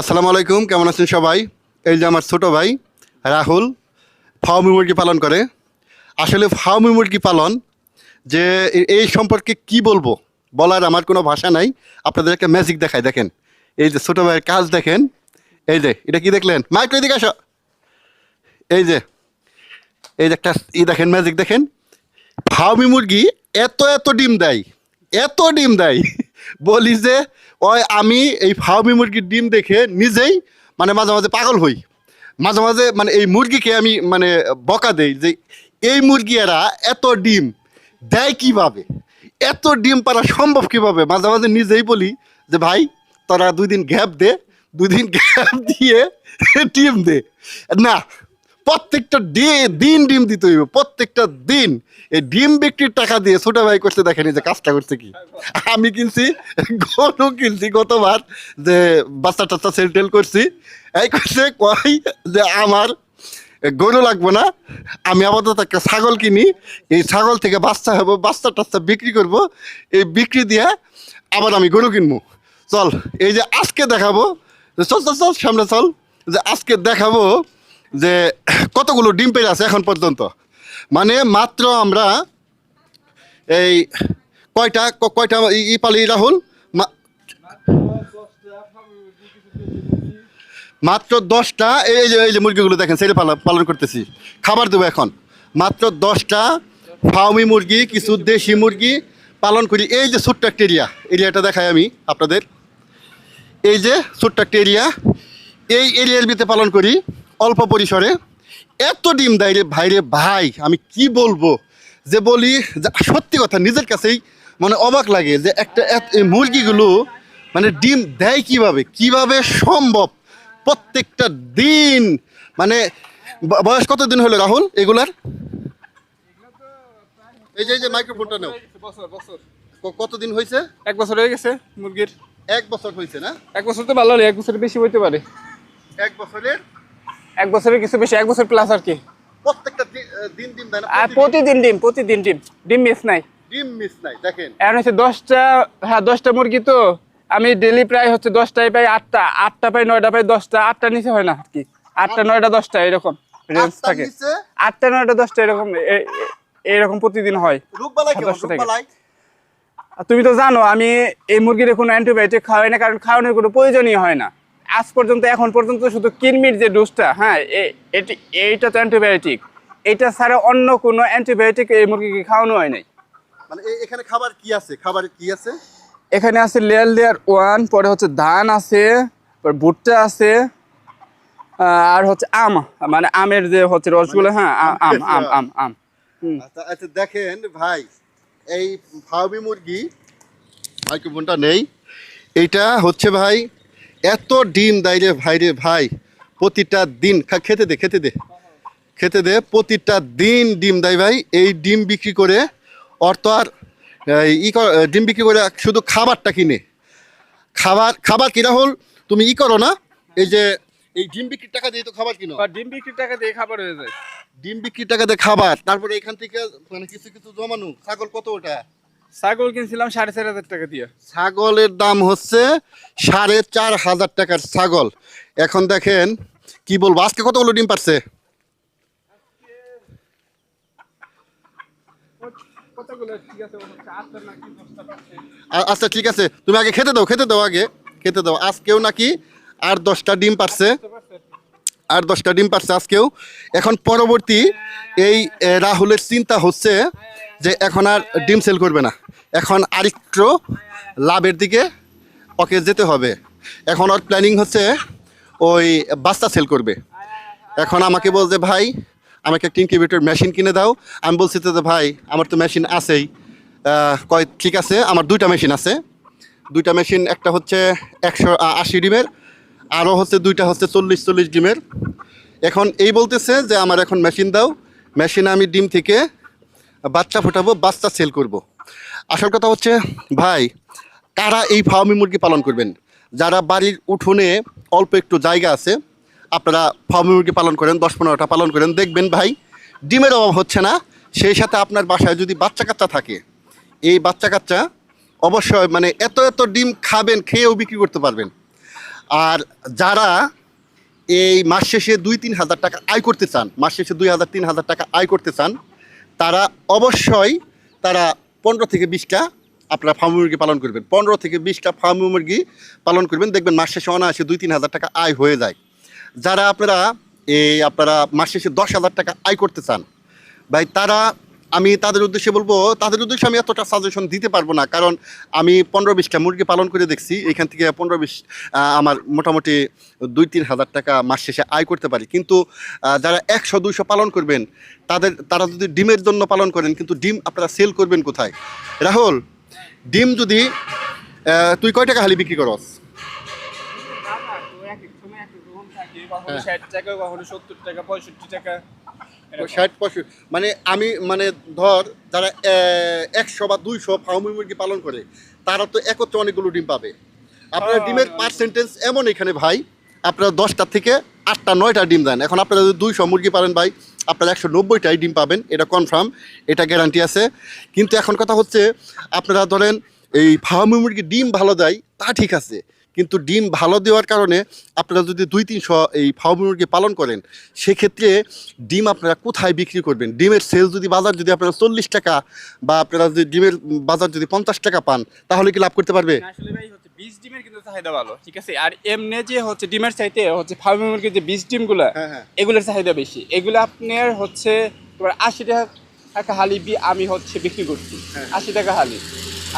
আসসালামু আলাইকুম, কেমন আছেন সবাই? এই যে আমার ছোট ভাই, রাহুল ফার্মি মুরগি পালন করে। আসলে ফার্মি মুরগি পালন যে এই সম্পর্কে কি বলব, বলার আমার কোনো ভাষা নাই। আপনাদের একটা ম্যাজিক দেখায় দেখেন। এই যে ছোটো ভাইয়ের কাজ দেখেন, এই যে, এটা কি দেখলেন? মাইক্রো এদিকে এই যে এই যে একটা ই দেখেন ম্যাজিক দেখেন। ফার্মি মুরগি এত এত ডিম দেয়, এত ডিম দেয়। বলি যে, ওই আমি এই ফার্মি মুরগির ডিম দেখে নিজেই মানে মাঝে মাঝে পাগল হই। মাঝে মাঝে মানে এই মুরগিকে আমি মানে বকা দেই যে, এই মুরগি এরা এত ডিম দেয় কীভাবে? এত ডিম পারা সম্ভব কীভাবে? মাঝে মাঝে নিজেই বলি যে, ভাই, তোরা দুই দিন গ্যাপ দে দুই দিন গ্যাপ দিয়ে ডিম দে। না প্রত্যেকটা দিন ডিম দিতে হইব, প্রত্যেকটা দিন। এই ডিম বিক্রির টাকা দিয়ে ছোট ভাই করতে দেখেনি যে কাজটা করছে কি। আমি কিনছি, গরু কিনছি গতবার, যে বাচ্চা টাচ্চা সেল টেল করছি। এই করছে, কয় যে আমার গরু লাগবে না, আমি আপাতত একটা ছাগল কিনি। এই ছাগল থেকে বাচ্চা হব, বাচ্চা টাচ্চা বিক্রি করব। এই বিক্রি দিয়ে আবার আমি গরু কিনবো। চল, এই যে আজকে দেখাবো চল চল চল, সামনে চল, যে আজকে দেখাবো যে কতগুলো ডিম পেয়ে আছে এখন পর্যন্ত? মানে মাত্র আমরা এই কয়টা কয়টা ই- পালি রাহুল? মাত্র দশটা, এই যে এই যে মুরগিগুলো দেখেন, সেটা পালন পালন করতেছি। খাবার দেবো এখন। মাত্র দশটা ফাউমি মুরগি, কিছু দেশি মুরগি পালন করি। এই যে ছোট্ট একটা এরিয়া, এরিয়াটা দেখাই আমি আপনাদের। এই যে ছোট্ট একটা এরিয়া, এই এরিয়ার ভিতরে পালন করি। অল্প পরিসরে এত ডিম দেয় রে ভাই রে ভাই আমি কি বলব? যে বলি যে সত্যি কথা নিজের কাছেই মানে অবাক লাগে যে একটা মুরগিগুলো মানে ডিম দেয় কীভাবে? কীভাবে সম্ভব? প্রত্যেকটা দিন মানে বয়স কত দিন হলো রাহুল এগুলার? এই যে এই যে মাইক্রোফোনটা নেও। কতদিন হয়েছে? এক বছর হয়ে গেছে মুরগির। এক বছর হয়েছে না? এক বছর তো ভালো হলে এক বছরের বেশি হইতে পারে। এক বছরের এক বছরের কিছু বেশি এক বছর প্লাস আর কি। প্রত্যেকটা দিন দিন দেয় না আর প্রতিদিন? ডিম প্রতিদিন ডিম। ডিম মিস নাই। ডিম মিস নাই দেখেন। এখন হচ্ছে দশটা হ্যাঁ দশটা মুরগি তো আমি ডেলি প্রায় হচ্ছে দশটায় পাই আটটা আটটা পাই নয়টা পাই দশটা আটটা নিচে হয় না আর কি। আটটা নয়টা দশটা এরকম রেঞ্জ থাকে। আটটা নয়টা দশটা এরকম এরকম প্রতিদিন হয়। তুমি তো জানো আমি এই মুরগির কোনো অ্যান্টিবায়োটিক খাওয়াই না কারণ খাওয়ানোর কোনো প্রয়োজনই হয় না। আজ পর্যন্ত এখন পর্যন্ত শুধু কিরমির যে ডোজটা হ্যাঁ এটি এইটা তো অ্যান্টিবায়োটিক এটা ছাড়া অন্য কোনো অ্যান্টিবায়োটিক এই মুরগিকে খাওয়ানো হয় নাই। মানে এখানে খাবার কি আছে? খাবার কি আছে? এখানে আছে লেয়ার লেয়ার ওয়ান পরে হচ্ছে ধান আছে পরে ভুট্টা আছে আর হচ্ছে আম মানে আমের যে হচ্ছে রসগুলো হ্যাঁ আ- আম আম আম আম। আচ্ছা আচ্ছা দেখেন ভাই এই ফার্মি মুরগি মাইক্রোফোনটা নেই? এইটা হচ্ছে ভাই এত ডিম দেয় রে ভাই রে ভাই প্রতিটা দিন খেতে দে খেতে দে খেতে দে প্রতিটা দিন ডিম দেয় ভাই। এই ডিম বিক্রি করে অর্থ আর ই ডিম বিক্রি করে শুধু খাবারটা কিনে। খাবার খাবার কিনা হল তুমি ই করো না এই যে এই ডিম বিক্রির টাকা দিয়ে তো খাবার কিনো। ডিম বিক্রির টাকা দিয়ে খাবার হয়ে যায়। ডিম বিক্রির টাকা দিয়ে খাবার তারপরে এখান থেকে মানে কিছু কিছু জমানো ছাগল কত ওটা? ছাগল কিনছিলাম সাড়ে চার হাজার টাকা দিয়ে। ছাগলের দাম হচ্ছে সাড়ে চার হাজার টাকার ছাগল। এখন দেখেন কি বলব আজকে কতগুলো ডিম পারছে? আচ্ছা ঠিক আছে। তুমি আগে খেতে দাও খেতে দাও আগে খেতে দাও। আজকেও নাকি আর দশটা ডিম পারছে। আর দশটা ডিম পারছে আজকেও। এখন পরবর্তী এই রাহুলের চিন্তা হচ্ছে যে এখন আর ডিম সেল করবে না। এখন আরেকটু লাভের দিকে ওকে যেতে হবে। এখন ওর প্ল্যানিং হচ্ছে ওই বাচ্চা সেল করবে। এখন আমাকে বলছে, ভাই, আমাকে একটা ইনকিউবেটর মেশিন কিনে দাও। আমি বলছি তো ভাই, আমার তো মেশিন আছেই। কয়, ঠিক আছে, আমার দুইটা মেশিন আছে। দুইটা মেশিন একটা হচ্ছে একশো আশি ডিমের আরও হচ্ছে দুইটা হচ্ছে চল্লিশ চল্লিশ ডিমের। এখন এই বলতেছে যে, আমার এখন মেশিন দাও। মেশিনে আমি ডিম থেকে বাচ্চা ফোটাবো, বাচ্চা সেল করব। আসল কথা হচ্ছে, ভাই, কারা এই ফার্মি মুরগি পালন করবেন যারা বাড়ির উঠোনে অল্প একটু জায়গা আছে, আপনারা ফার্মি মুরগি পালন করেন, দশ পনেরোটা পালন করেন, দেখবেন ভাই, ডিমের অভাব হচ্ছে না, সেই সাথে আপনার বাসায় যদি বাচ্চা কাচ্চা থাকে, এই বাচ্চা কাচ্চা অবশ্যই মানে এত এত ডিম খাবেন, খেয়েও বিক্রি করতে পারবেন আর যারা এই মাস শেষে দুই তিন হাজার টাকা আয় করতে চান, মাস শেষে দুই হাজার, তিন হাজার টাকা আয় করতে চান তারা অবশ্যই তারা পনেরো থেকে বিশটা আপনারা ফার্ম মুরগি পালন করবেন। পনেরো থেকে বিশটা ফার্ম মুরগি পালন করবেন। দেখবেন মাস শেষে অনায়াসে দুই তিন হাজার টাকা আয় হয়ে যায়। যারা আপনারা এই আপনারা মাস শেষে দশ হাজার টাকা আয় করতে চান, ভাই তারা আমি তাদের উদ্দেশ্যে বলব, তাদের উদ্দেশ্যে আমি এতটা সাজেশন দিতে পারব না। কারণ আমি পনেরো বিশটা মুরগি পালন করে দেখছি, এখান থেকে পনেরো বিশ আমার মোটামুটি দুই তিন হাজার টাকা মাস শেষে আয় করতে পারি। কিন্তু যারা একশো, দুইশো পালন করবেন, তাদের, তারা যদি ডিমের জন্য পালন করেন, কিন্তু ডিম আপনারা সেল করবেন কোথায়? রাহুল, ডিম যদি তুই কয় টাকা হালি বিক্রি করস? টাকা টাকা। ষাট পঁয়ষট্টি মানে আমি মানে ধর যারা একশো বা দুইশো ফার্মি মুরগি পালন করে তারা তো একত্রে অনেকগুলো ডিম পাবে। আপনার ডিমের পার্সেন্টেজ এমন এখানে ভাই আপনারা দশটা থেকে আটটা নয়টা ডিম দেন। এখন আপনারা যদি দুইশো মুরগি পারেন ভাই আপনারা একশো নব্বইটাই ডিম পাবেন এটা কনফার্ম এটা গ্যারান্টি আছে। কিন্তু এখন কথা হচ্ছে আপনারা ধরেন এই ফার্মি মুরগি ডিম ভালো দেয় তা ঠিক আছে। কিন্তু ডিম ভালো দেওয়ার কারণে আপনারা যদি দুই তিনশো এই ফার্মি মুরগি পালন করেন সেক্ষেত্রে ডিম আপনারা কোথায় বিক্রি করবেন? ডিমের সেল যদি বাজার যদি আপনারা চল্লিশ টাকা বা আপনারা যদি ডিমের বাজার যদি পঞ্চাশ টাকা পান তাহলে কি লাভ করতে পারবে? বীজ ডিমের কিন্তু চাহিদা ভালো ঠিক আছে? আর এমনি যে হচ্ছে ডিমের চাইতে হচ্ছে ফার্মি মুরগির যে বীজ ডিমগুলো হ্যাঁ, হ্যাঁ। এগুলোর চাহিদা বেশি। এগুলো আপনার হচ্ছে তোমার আশি টাকা হালি বি আমি হচ্ছে বিক্রি করছি। হ্যাঁ। আশি টাকা হালি।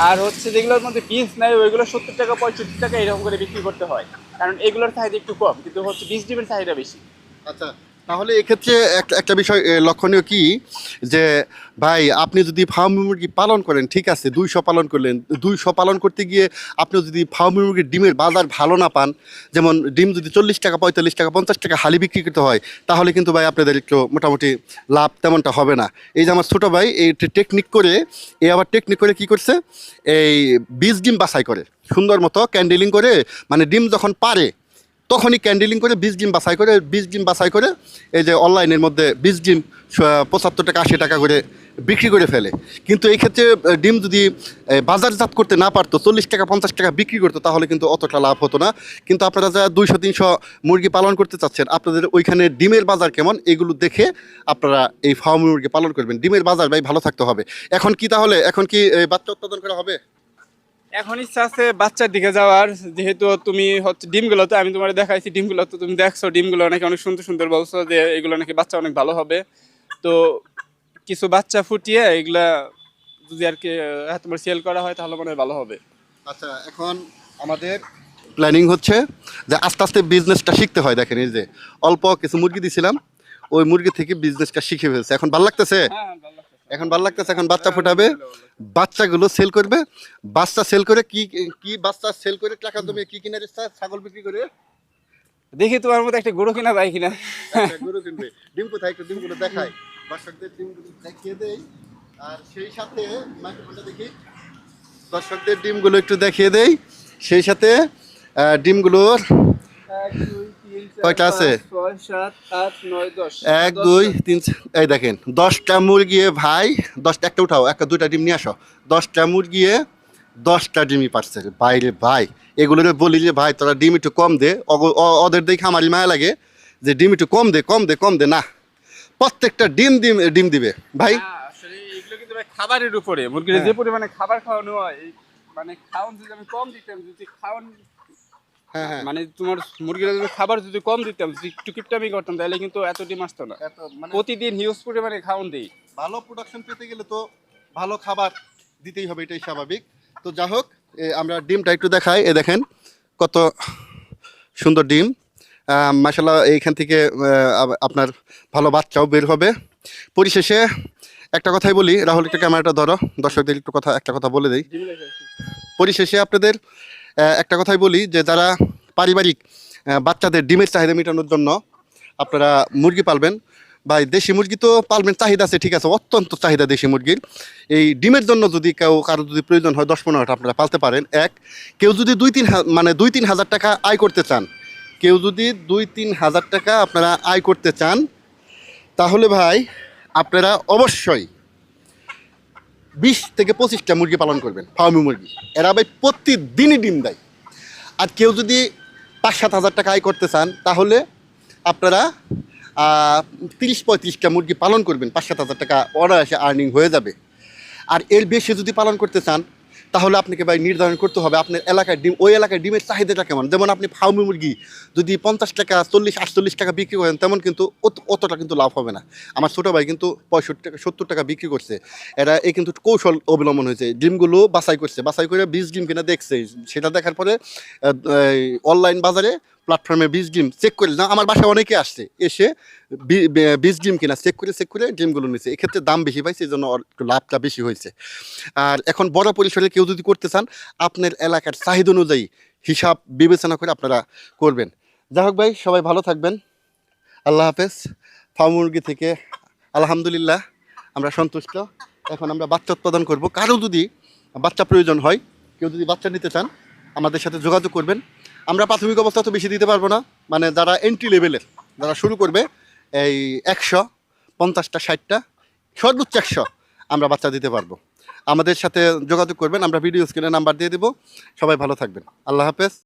আর হচ্ছে যেগুলোর মধ্যে বীজ নেয় ওইগুলো সত্তর টাকা, পঁয়ষট্টি টাকা এরকম করে বিক্রি করতে হয়। কারণ এগুলোর চাহিদা একটু কম, কিন্তু হচ্ছে বীজ ডিমের চাহিদা বেশি। আচ্ছা। তাহলে এক্ষেত্রে এক- একটা বিষয় লক্ষণীয় কি? যে, ভাই, আপনি যদি ফার্ম মুরগি পালন করেন, ঠিক আছে, দুইশো পালন করলেন, দুইশো পালন করতে গিয়ে আপনি যদি ফার্ম মুরগির ডিমের বাজার ভালো না পান, যেমন ডিম যদি চল্লিশ টাকা, পঁয়তাল্লিশ টাকা, পঞ্চাশ টাকা হালি বিক্রি করতে হয়, তাহলে কিন্তু ভাই আপনাদের একটু মোটামুটি লাভ তেমনটা হবে না। এই যে আমার ছোটো ভাই, এই টেকনিক করে, এ আবার টেকনিক করে কি করছে? এই বীজ ডিম বাছাই করে। সুন্দর মতো ক্যান্ডেলিং করে মানে ডিম যখন পারে তখনই ক্যান্ডেলিং করে, বীজ ডিম বাছাই করে, বীজ ডিম বাছাই করে, এই যে অনলাইনের মধ্যে বীজ ডিম পঁচাত্তর টাকা, আশি টাকা করে বিক্রি করে ফেলে। কিন্তু এই ক্ষেত্রে ডিম যদি বাজারজাত করতে না পারতো, চল্লিশ টাকা, পঞ্চাশ টাকা বিক্রি করতো, তাহলে কিন্তু অতটা লাভ হতো না। কিন্তু আপনারা যারা দুইশো তিনশো মুরগি পালন করতে চাচ্ছেন, আপনাদের ওইখানে ডিমের বাজার কেমন, এগুলো দেখে আপনারা এই ফার্ম মুরগি পালন করবেন। ডিমের বাজার ভাই ভালো থাকতে হবে। এখন কি তাহলে? এখন কি বাচ্চা উৎপাদন করা হবে? এখন ইচ্ছা আছে বাচ্চার দিকে যাওয়ার। যেহেতু তুমি হচ্ছে ডিমগুলো তো আমি তোমার দেখাইছি ডিমগুলো তো তুমি দেখছ ডিমগুলো নাকি অনেক সুন্দর সুন্দর বলছো যে এগুলো নাকি বাচ্চা অনেক ভালো হবে। তো কিছু বাচ্চা ফুটিয়ে এগুলা যদি আর কি তোমার সেল করা হয় তাহলে মনে হয় ভালো হবে। আচ্ছা এখন আমাদের প্ল্যানিং হচ্ছে যে আস্তে আস্তে বিজনেসটা শিখতে হয় দেখেন এই যে অল্প কিছু মুরগি দিছিলাম ওই মুরগি থেকে বিজনেসটা শিখে ফেলছে। এখন ভালো লাগতেছে? হ্যাঁ ভালো। এখন ভালো লাগতেছে এখন বাচ্চা ফোটাবে। বাচ্চাগুলো সেল করবে। বাচ্চা সেল করে কি কি বাচ্চা সেল করে টাকা তুমি কি কিনার ইচ্ছা ছাগল বিক্রি করে? দেখি তোমার মধ্যে একটা গরু কিনা যায় কিনা। গরু কিনবে। ডিম কোথায়? একটু ডিমগুলো দেখাই। দর্শকদের ডিমগুলো দেখিয়ে দেই। আর সেই সাথে মাইক্রোফোনটা দেখি। দর্শকদের ডিমগুলো একটু দেখিয়ে দেই। সেই সাথে ডিমগুলোর কয়টা আছে? এক দুই তিন এই দেখেন দশটা মুরগি ভাই দশটা একটা উঠাও একটা দুইটা ডিম নিয়ে আসো। দশটা মুরগি দশটা ডিমই পারছে। বাইরে ভাই এগুলোকে বলি যে ভাই তোরা ডিম একটু কম দে ওদের দেখে আমারই মায়া লাগে যে ডিম একটু কম দে কম দে কম দে না। প্রত্যেকটা ডিম ডিম ডিম দিবে। ভাই? হ্যাঁ, আসলে এগুলো কিন্তু ভাই খাবারের উপরে। মুরগির হ্যাঁ। যে পরিমাণে খাবার খাওয়ানো হয় মানে খাওয়ান যদি আমি কম দিতাম যদি খাওয়ান হ্যাঁ হ্যাঁ মানে তোমার মুরগিরা যদি খাবার যদি কম দিতাম যদি একটু কিপটামি করতাম তাহলে কিন্তু এত ডিম আসতো না। এত মানে প্রতিদিন হিউজ পরিমাণে খাওয়ান দিই। ভালো প্রোডাকশন পেতে গেলে তো ভালো খাবার দিতেই হবে এটাই স্বাভাবিক। তো যা হোক এ, আমরা ডিমটা একটু দেখাই। এ দেখেন কত সুন্দর ডিম। মাসাল্লাহ এইখান থেকে আহ, আপনার ভালো বাচ্চাও বের হবে। পরিশেষে একটা কথাই বলি। রাহুল একটু ক্যামেরাটা ধরো। দর্শকদের একটু কথা একটা কথা বলে দিই। পরিশেষে আপনাদের একটা কথাই বলি যে যারা পারিবারিক বাচ্চাদের ডিমের চাহিদা মেটানোর জন্য আপনারা মুরগি পালবেন, ভাই দেশি মুরগি তো পালবেন, চাহিদা আছে, ঠিক আছে, অত্যন্ত চাহিদা দেশি মুরগির এই ডিমের জন্য যদি কেউ, কারও যদি প্রয়োজন হয়, দশ পনেরোটা আপনারা পালতে পারেন। এক, কেউ যদি দুই তিন মানে দুই তিন হাজার টাকা আয় করতে চান, কেউ যদি দুই তিন হাজার টাকা আপনারা আয় করতে চান, তাহলে ভাই আপনারা অবশ্যই বিশ থেকে পঁচিশটা মুরগি পালন করবেন, ফার্মি মুরগি। এরা ভাই প্রতিদিনই ডিম দেয়। আর কেউ যদি পাঁচ সাত হাজার টাকা আয় করতে চান, তাহলে আপনারা তিরিশ পঁয়ত্রিশটা মুরগি পালন করবেন। পাঁচ সাত হাজার টাকা অর্ডার এসে আর্নিং হয়ে যাবে। আর এর বেশি যদি পালন করতে চান তাহলে আপনাকে ভাই নির্ধারণ করতে হবে আপনার এলাকায় ডিম, ওই এলাকায় ডিমের চাহিদাটা কেমন? যেমন আপনি ফার্মি মুরগি যদি পঞ্চাশ টাকা, চল্লিশ, আটচল্লিশ টাকা বিক্রি করেন, তেমন কিন্তু অত- অতটা কিন্তু লাভ হবে না। আমার ছোটো ভাই কিন্তু পঁয়ষট্টি টাকা, সত্তর টাকা বিক্রি করছে। এটা এই কিন্তু কৌশল অবলম্বন হয়েছে। ডিমগুলো বাছাই করছে। বাছাই করে বিশ ডিম কিনা দেখছে। সেটা দেখার পরে অনলাইন বাজারে প্ল্যাটফর্মে বীজ ডিম চেক করে না, আমার বাসায় অনেকে আসছে, এসে বীজ ডিম কিনা চেক করে চেক করে ডিমগুলো নিচ্ছে এক্ষেত্রে দাম বেশি পাইছে, এই জন্য লাভটা বেশি হয়েছে। আর এখন বড় পরিসরে কেউ যদি করতে চান, আপনার এলাকার চাহিদা অনুযায়ী হিসাব বিবেচনা করে আপনারা করবেন। যাই হোক ভাই, সবাই ভালো থাকবেন। আল্লাহ হাফেজ। ফার্ম মুরগি থেকে আলহামদুলিল্লাহ আমরা সন্তুষ্ট। এখন আমরা বাচ্চা উৎপাদন করব। কারও যদি বাচ্চা প্রয়োজন হয়, কেউ যদি বাচ্চা নিতে চান, আমাদের সাথে যোগাযোগ করবেন। আমরা প্রাথমিক অবস্থা তো বেশি দিতে পারব না। মানে যারা এন্ট্রি লেভেলের যারা শুরু করবে, এই একশো, পঞ্চাশটা, ষাটটা, সর্বোচ্চ একশো আমরা বাচ্চা দিতে পারব। আমাদের সাথে যোগাযোগ করবেন, আমরা ভিডিও স্ক্রিনে নাম্বার দিয়ে দেবো। সবাই ভালো থাকবেন। আল্লাহ হাফেজ।